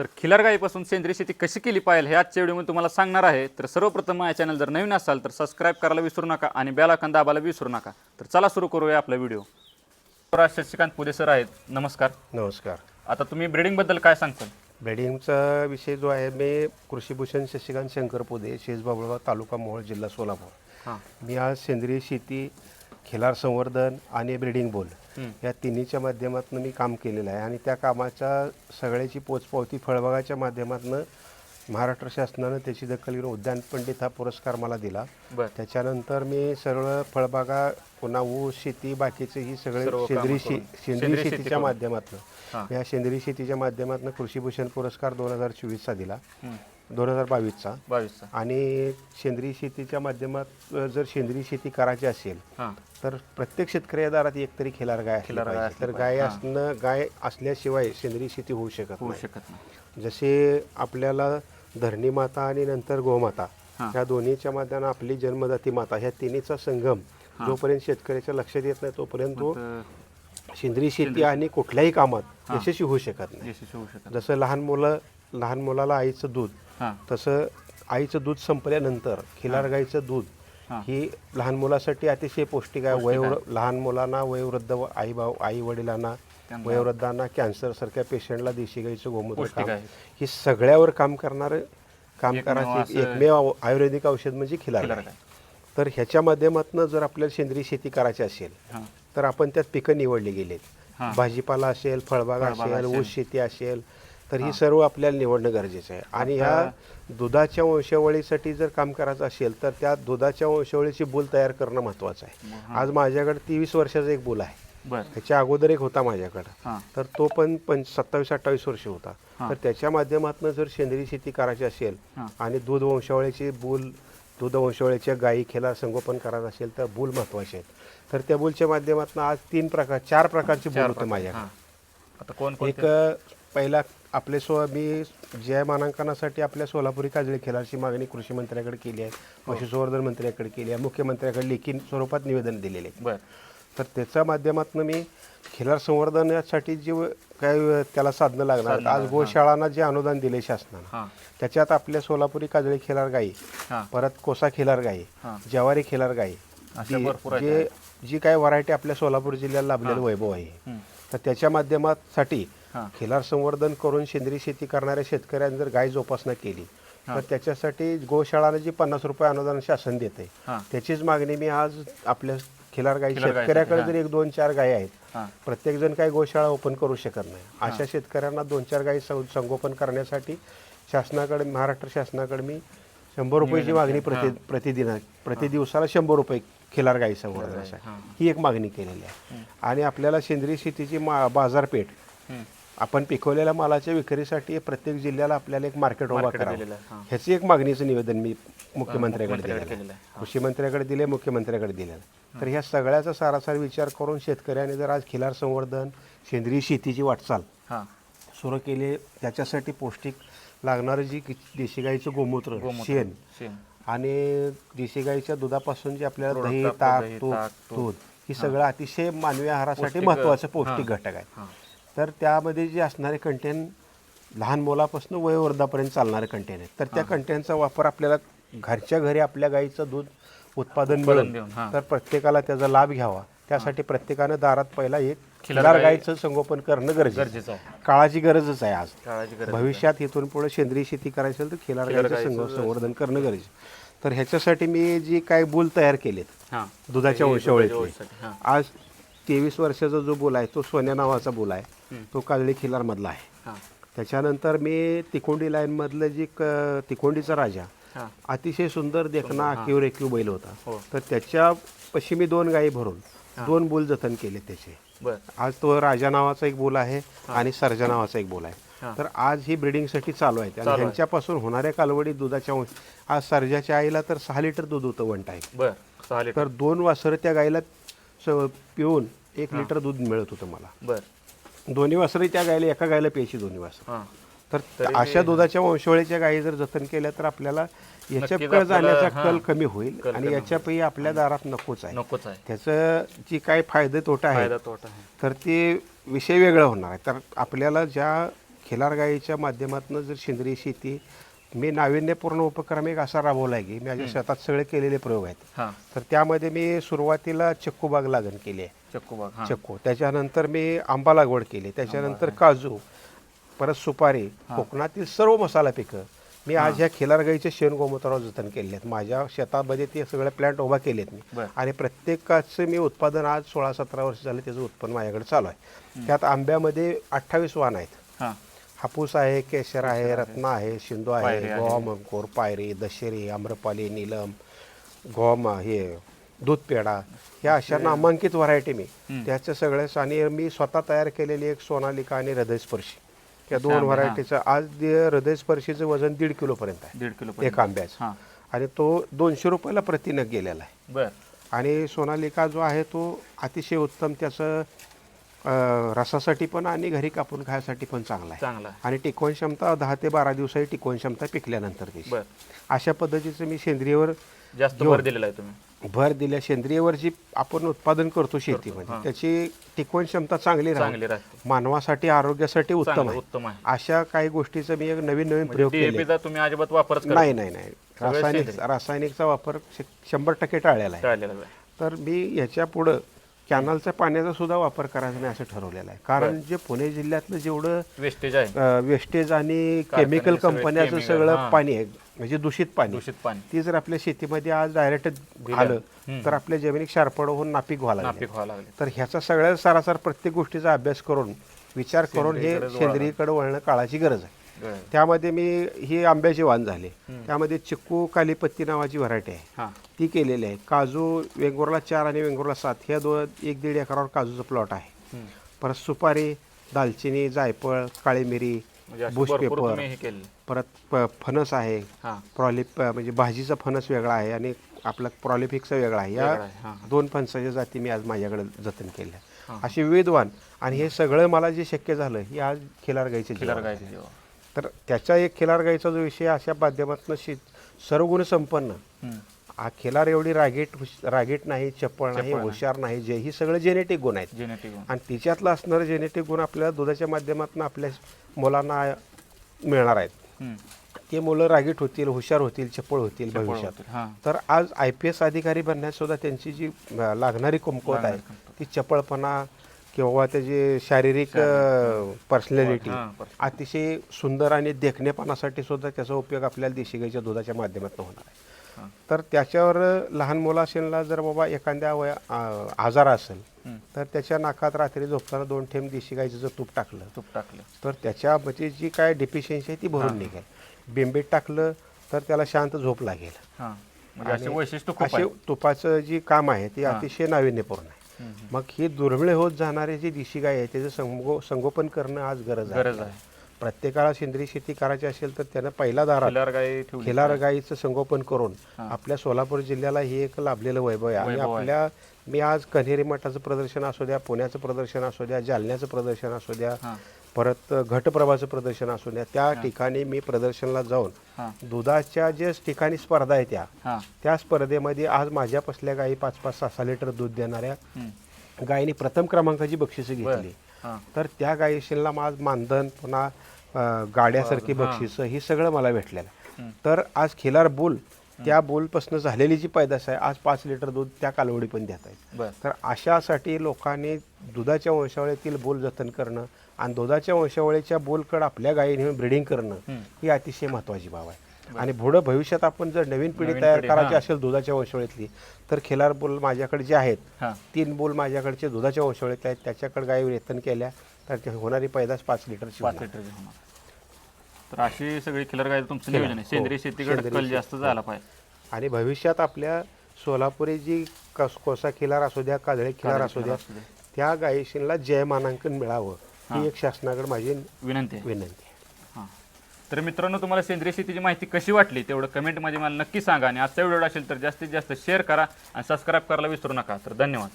तर खिलार गाईपासून सेंद्रिय शेती कशी केली पाहिजे हे आजच्या व्हिडिओमध्ये तुम्हाला सांगणार आहे. तर सर्वप्रथम माझ्या चॅनल जर नवीन असाल तर सबस्क्राईब करायला विसरू नका आणि बेल आयकॉन दाबायला विसरू नका. तर चला सुरू करूया आपला व्हिडिओ शशिकांत पुदे सर आहेत. नमस्कार. नमस्कार. आता तुम्ही ब्रिडिंगबद्दल काय सांगताल? ब्रेडिंगचा विषय जो आहे मी कृषीभूषण शशिकांत शंकर पुदे शेजबाबळगाव तालुका मोहोळ जिल्हा सोलापूर. हां. मी आज सेंद्रिय शेती खिलार संवर्धन आणि ब्रिडिंग बोल या तिन्हीच्या माध्यमातून मी काम केलेलं आहे. आणि त्या कामाच्या सगळ्याची पोचपावती फळबागाच्या माध्यमातून महाराष्ट्र शासनानं त्याची दखल घेऊन उद्यान पंडित हा पुरस्कार मला दिला. त्याच्यानंतर मी सरळ फळबागा पुन्हा ऊस शेती बाकीचे ही सगळे सर्व सेंद्रिय शे. सेंद्रिय सेंद्रिय शेती शेतीच्या. माध्यमातून. हां. या सेंद्रिय शेतीच्या माध्यमातून कृषीभूषण पुरस्कार दोन हजार चोवीसचा दिला. दोन हजार बावीसचा. बावीसचा. आणि सेंद्रिय शेतीच्या माध्यमात अ, जर सेंद्रिय शेती करायची असेल हां. तर प्रत्येक शेतकरी दारात एकतरी खिलार गाय असली खिलार गाय पाहिजे. तर. गाय. असणं गाय असल्याशिवाय सेंद्रिय शेती होऊ शकत होऊ नाही. शकत नाही. जसे आपल्याला धरणी माता आणि नंतर गोमाता हां. ह्या दोन्हीच्या माध्यमात आपली जन्मदाती माता ह्या तिन्हीचा संगम जोपर्यंत शेतकऱ्याच्या लक्षात येत नाही तोपर्यंत तो तर सेंद्रिय शेती आणि कुठल्याही कामात यशस्वी होऊ शकत नाही. यशस्वी होऊ शकत जसं लहान मुलं लहान मुलाला आईचं दूध हां तसं आईचं दूध संपल्यानंतर खिलार गाईचं दूध हां. ही लहान मुलासाठी अतिशय पौष्टिक आहे वयो लहान मुलांना वयोवृद्ध व- आई भाऊ आई वडिलांना त्यांना- वयोवृद्धांना कॅन्सर सारख्या पेशंटला देशी गाईचं गोमूत्र पौष्टिक काम आहे. ही सगळ्यावर काम करणारं काम एकमेव करायचं असं- एकमेव आयुर्वेदिक औषध म्हणजे खिलार. तर ह्याच्या माध्यमातून जर आपल्याला सेंद्रिय शेती करायची असेल हां तर आपण त्यात पिकं निवडली गेलीत हां. भाजीपाला असेल फळबाग फळबाग असेल असेल. ऊस शेती असेल तर ही सर्व आपल्याला निवडणं गरजेचं आहे. आणि ह्या दुधाच्या वंशावळीसाठी जर काम करायचं असेल तर त्या दुधाच्या वंशावळीची बुल तयार करणं महत्त्वाचं आहे. आज माझ्याकडे तेवीस वर्षाचा एक बुल आहे. त्याच्या अगोदर एक होता माझ्याकडं. हां. तर तो पण पंच सत्तावीस अठ्ठावीस वर्ष होता. तर त्याच्या माध्यमातून जर सेंद्रिय शेती करायची असेल. आणि दूध वंशावळीची बुल दूध वंशावळीच्या गायी खेळा संगोपन करायचं असेल तर बुल महत्त्वाचे आहेत. तर त्या बुलच्या माध्यमातून आज तीन प्रकार चार प्रकारची बुल होते माझ्याकडे. एक पहिला आपले सो मी जय मानांकनासाठी आपल्या सोलापुरी काजळी खेळाची मागणी कृषी मंत्र्याकडे केली आहे पशुसंवर्धन मंत्र्याकडे केली आहे मुख्यमंत्र्याकडे लेखी स्वरूपात निवेदन दिलेले आहे बर तर त्याच्या माध्यमातून मी खिलार संवर्धनासाठी जे काय त्याला साधनं लागणार. आज गोशाळांना जे अनुदान दिले शासनानं हां त्याच्यात आपल्या सोलापुरी काजळी खिलार गाई हां परत कोसा खिलार गाई हां. ज्वारी खिलार गाई अशा जी-. जे काय व्हरायटी आपल्या सोलापूर जिल्ह्याला लाभलेलं वैभव आहे हं. तर त्याच्या माध्यमासाठी हां. खिलार संवर्धन करून सेंद्रिय शेती करणाऱ्या शेतकऱ्यांनी जर गाय जोपासना केली तर त्याच्यासाठी गोशाळाला जी पन्नास रुपये अनुदान शासन देते. त्याचीच मागणी मी आज आपल्या खिलार गाई शेतकऱ्याकडे. जर एक दोन चार गायी आहेत प्रत्येक जण काही गोशाळा ओपन करू शकत नाही. अशा शेतकऱ्यांना दोन चार गायी संगोपन करण्यासाठी शासनाकडे महाराष्ट्र शासनाकडे मी शंभर रुपयाची मागणी प्रति प्रतिदिन प्रति दिवसाला शंभर रुपये खिलार गाई संवर्धनासाठी. ही. एक मागणी केलेली आहे. आणि आपल्याला सेंद्रिय शेतीची बाजारपेठ. आपण पिकवलेल्या मालाच्या विक्रीसाठी प्रत्येक जिल्ह्याला आपल्याला एक मार्केट उभा करावं. ह्याची एक मागणीचं निवेदन मी मुख्यमंत्र्याकडे दिलेलं. कृषी मंत्र्याकडे दिले मुख्यमंत्र्याकडे दिलेलं तर ह्या सगळ्याचा सारासार विचार करून शेतकऱ्याने जर आज खिलार संवर्धन सेंद्रिय शेतीची वाटचाल सुरू केली त्याच्यासाठी पौष्टिक लागणारं जी देशी गाईचं गोमूत्र शेण आणि देशी गाईच्या दुधापासून जे आपल्याला दही ताक तूप. दूध ही सगळं अतिशय मानवी आहारासाठी महत्वाचं. पौष्टिक घटक आहे. तर त्यामध्ये जे असणारे कंटेन लहान मुलापासून वयोवृद्धापर्यंत चालणारे कंटेन आहेत. तर त्या कंटेनचा वापर आपल्याला घरच्या घरी आपल्या गाईचं दूध उत्पादन मिळून. तर प्रत्येकाला त्याचा लाभ घ्यावा. त्यासाठी प्रत्येकानं दारात पहिला एक खिलार खिलार गाई- गाईचं संगोपन करणं गरजेचं काळाची गरजच आहे आज. भविष्यात इथून पुढे सेंद्रिय शेती करायची असेल तर खिलार गाईचं संवर्धन करणं गरजेचं तर ह्याच्यासाठी मी जी काय बुल तयार केलेत दुधाच्या हां. आज तेवीस वर्षाचा जो बुल आहे तो सोन्या नावाचा बुल आहे. तो काजळी खिलारमधला आहे. त्याच्यानंतर मी तिकोंडी लाईनमधलं जी क तिकोंडीचा राजा अतिशय सुंदर देखणा आखीव रेखीव बैल होता. हो. तर त्याच्या पशी मी दोन गायी भरून दोन बुल जतन केले त्याचे. आज तो राजा नावाचा एक बोल आहे आणि सर्जा नावाचा एक बोल. आहे. तर आज ही ब्रिडिंगसाठी चालू आहे. आणि. ह्यांच्यापासून होणाऱ्या कालवडी दुधाच्या आज सर्जाच्या आईला तर सहा लिटर दूध होतं वन टाईम तर दोन वासरं त्या गाईला स- पिऊन एक लिटर दूध मिळत होतं मला. बर. दोन्ही वासरं त्या गायला एका गायला प्यायची दोन्ही वासरं. हां. तर अशा दुधाच्या वंशवळीच्या गायी जर जतन केल्या तर आपल्याला याच्या कळ जाण्याचा कल कमी होईल आणि याच्यापैकी आपल्या दारात नकोच आहे. नकोच आहे. त्याचं जी काय फायदे तोटा आहे फायदा तोटा आहे. तर ते विषय वेगळा होणार आहे. तर आपल्याला ज्या खिलार गाईच्या माध्यमातून जर सेंद्रिय शेती मी नाविन्यपूर्ण उपक्रम एक असा राबवला आहे की माझ्या शेतात सगळे केलेले प्रयोग आहेत. हां. तर त्यामध्ये मी सुरुवातीला चक्कू बाग लागण केली आहे. चक्कू बाग हां. चक्कू. त्याच्यानंतर मी आंबा लागवड केली. त्याच्यानंतर काजू परत सुपारी कोकणातील सर्व मसाला पिकं मी आज ह्या खिलार गाईचे शेण गोमूत्रावर जतन केले आहेत. माझ्या शेतामध्ये ते सगळे प्लॅन्ट उभा केलेत मी. बरं. आणि प्रत्येकाचं मी उत्पादन आज सोळा सतरा वर्ष झाले त्याचं उत्पन्न माझ्याकडे चालू आहे. त्यात आंब्यामध्ये अठ्ठावीस वाण आहेत. हां. हापूस आहे केशर आहे रत्न आहे शिंदो आहे पायरी आहे. गोवा मंकोर पायरी दशेरी आम्रपाली नीलम गोमा हे दूध पेढा ह्या अशा नामांकित व्हरायटी मी. त्याचं सगळ्याच आणि मी स्वतः तयार केलेली एक सोनालिका आणि हृदयस्पर्शी. या दोन. व्हरायटीचं आज हृदयस्पर्शीचं वजन दीड किलोपर्यंत आहे. दीड किलो एक आंब्याचं. हां. आणि तो दोनशे रुपयाला प्रतिनग गेलेला आहे. बर. आणि सोनालिका जो आहे तो अतिशय उत्तम त्याचं अं, रसासाठी पण आणि घरी कापून खायसाठी पण चांगला आहे. चांगला आहे. आणि टिकवण क्षमता दहा ते बारा दिवसाची टिकवण क्षमता पिकल्यानंतर त्याची बर. अशा पद्धतीचं मी सेंद्रियवर जास्त भर दिलेला आहे तुम्ही? भर दिल्या सेंद्रियवर जी आपण उत्पादन करतो शेतीमध्ये. त्याची टिकवण क्षमता चांगली चांगली राहते. राहते मानवासाठी आरोग्यासाठी उत्तम चांगलं आहे. उत्तम आहे. अशा काही गोष्टीचा मी एक नवीन नवीन प्रयोग केले डीएपीचा तुम्ही अजिबात वापरच नाही नाही. नाही रासायनिक. रासायनिकचा वापर श- शंभर टक्के टाळलेला आहे. टाळलेला आहे. तर मी याच्या पुढं कॅनलच्या पाण्याचा सुद्धा वापर करायचा नाही असं ठरवलेलं आहे. कारण जे पुणे जिल्ह्यातलं जेवढं वेस्टेज आहे. वेस्टेज आणि केमिकल कंपन्याचं सगळं. पाणी आहे म्हणजे दूषित पाणी. दूषित पाणी. ती जर आपल्या शेतीमध्ये आज डायरेक्ट आलं तर आपल्या जमिनीत क्षारपड होऊन नापीक व्हायला नापीक व्हावं लागले. तर ह्याचा सगळ्या सरासर प्रत्येक गोष्टीचा अभ्यास करून विचार करून हे सेंद्रियकडे वळणं काळाची गरज आहे. त्यामध्ये मी ही आंब्याचे वाण झाले. त्यामध्ये चिक्कू कालीपत्ती नावाची व्हरायटी आहे. हां. ती केलेली आहे. काजू वेंगुर्ला चार आणि वेंगुर्ला सात ह्या दोन एक दीड एकरावर काजूचं प्लॉट आहे. परत सुपारी दालचिनी जायफळ काळी मिरी म्हणजे असं बुश पेपर हे परत फणस आहे. प्रॉलिप म्हणजे भाजीचा फणस वेगळा आहे आणि आपला प्रॉलिफिकचा वेगळा आहे. या दोन फणसाच्या जाती मी आज माझ्याकडे जतन केल्या. अशी विविधवान आणि हे सगळं मला जे शक्य झालं हे आज खिलार गायचे खिलार गायचे तर त्याच्या एक खिलार गायचा जो विषय अशा माध्यमातून शे सर्वगुण संपन्न. हा खिलार एवढी रागीट रागीट नाही चप्पळ नाही हुशार नाही जे ही सगळे जेनेटिक गुण आहेत. जेनेटिक आणि तिच्यातलं असणारं जेनेटिक गुण आपल्याला दुधाच्या माध्यमातून आपल्या मुलांना मिळणार आहेत. ते मुलं रागीट होतील हुशार होतील चप्पळ होतील भविष्यात. तर आज आय पी एस अधिकारी बनण्यात सुद्धा त्यांची जी लागणारी कमकुवत आहे ती चपळपणा किंवा त्याची शारीरिक पर्सनॅलिटी पर्स- अतिशय सुंदर आणि देखणेपणासाठी सुद्धा त्याचा उपयोग आपल्याला देशी गाईच्या दुधाच्या माध्यमातून होणार आहे. तर त्याच्यावर लहान मुलाशीला जर बाबा एखाद्या वया आजार असेल. तर त्याच्या नाकात रात्री झोपताना दोन थेंब देशी गाईचं जर तूप टाकलं तूप टाकलं. तर त्याच्यामध्ये जी काय डिफिशियन्सी आहे ती भरून निघेल. बिंबीत टाकलं तर त्याला शांत झोप लागेल. म्हणजे असे तुपाचं जी काम आहे ते अतिशय नाविन्यपूर्ण आहे. मग ही दुर्मिळ होत जाणारे जे देशी गाय आहे त्याचं संगो संगोपन करणं आज गरज आहे. गरज आहे. प्रत्येकाला सेंद्रिय शेती करायची असेल तर त्यानं पहिला दारात खिलार ठेवली. खिलार गाईचं संगोपन करून आपल्या सोलापूर जिल्ह्याला हे एक लाभलेलं वैभव आहे. आणि वैभव आहे. आपल्या मी आज कन्हेरी मठाचं प्रदर्शन असू द्या पुण्याचं प्रदर्शन असू द्या जालन्याचं प्रदर्शन असू द्या हां. परत घटप्रभाचं प्रदर्शन असू द्या त्या ठिकाणी मी प्रदर्शनला जाऊन दुधाच्या जे ठिकाणी स्पर्धा आहे त्या हां. त्या स्पर्धेमध्ये आज माझ्या पसल्या गायी पाच पाच सहा सहा लिटर दूध देणाऱ्या. गायीने प्रथम क्रमांकाची बक्षिसं घेतली. तर त्या गायीशीला आज मानधन पुन्हा गाड्यासारखी बक्षिसं ही सगळं मला भेटलेलं. तर आज खिलार बुल त्या बुलपासून झालेली जी पैदास आहे आज पाच लिटर दूध त्या कालवडी पण देत आहेत तर अशासाठी लोकांनी दुधाच्या वंशावळीतील बोल जतन करणं आणि दुधाच्या वंशावळीच्या बोलकड आपल्या गायी नेऊन ब्रिडिंग करणं. ही अतिशय महत्त्वाची बाब आहे. आणि पुढं भविष्यात आपण जर नवीन पिढी तयार करायची हां. असेल दुधाच्या वंशावळीतली तर खिलार बोल माझ्याकडे जे आहेत हां. तीन बोल माझ्याकडचे दुधाच्या वंशावळीत आहेत त्याच्याकडे गायी वेतन केल्या तर होणारी पैदास पाच लिटरची पाच. लिटरची होणार. तर अशी सगळी खिलार गाय तुमचं नियोजन आहे. सेंद्रिय हो, शेतीकडे कल जास्त झाला पाहिजे. आणि भविष्यात आपल्या सोलापुरी जी कस कोसा खिलार असू द्या काजळे खिलार असू द्या. त्या गायीशीला जय मानांकन मिळावं. ही. एक शासनाकडे माझी विनंती आहे. विनंती आहे. हां. तर मित्रांनो तुम्हाला सेंद्रिय शेतीची माहिती कशी वाटली तेवढं कमेंटमध्ये मला नक्की सांगा आणि आजचा व्हिडिओ असेल तर जास्तीत जास्त शेअर करा आणि सबस्क्राईब करायला विसरू नका. तर धन्यवाद.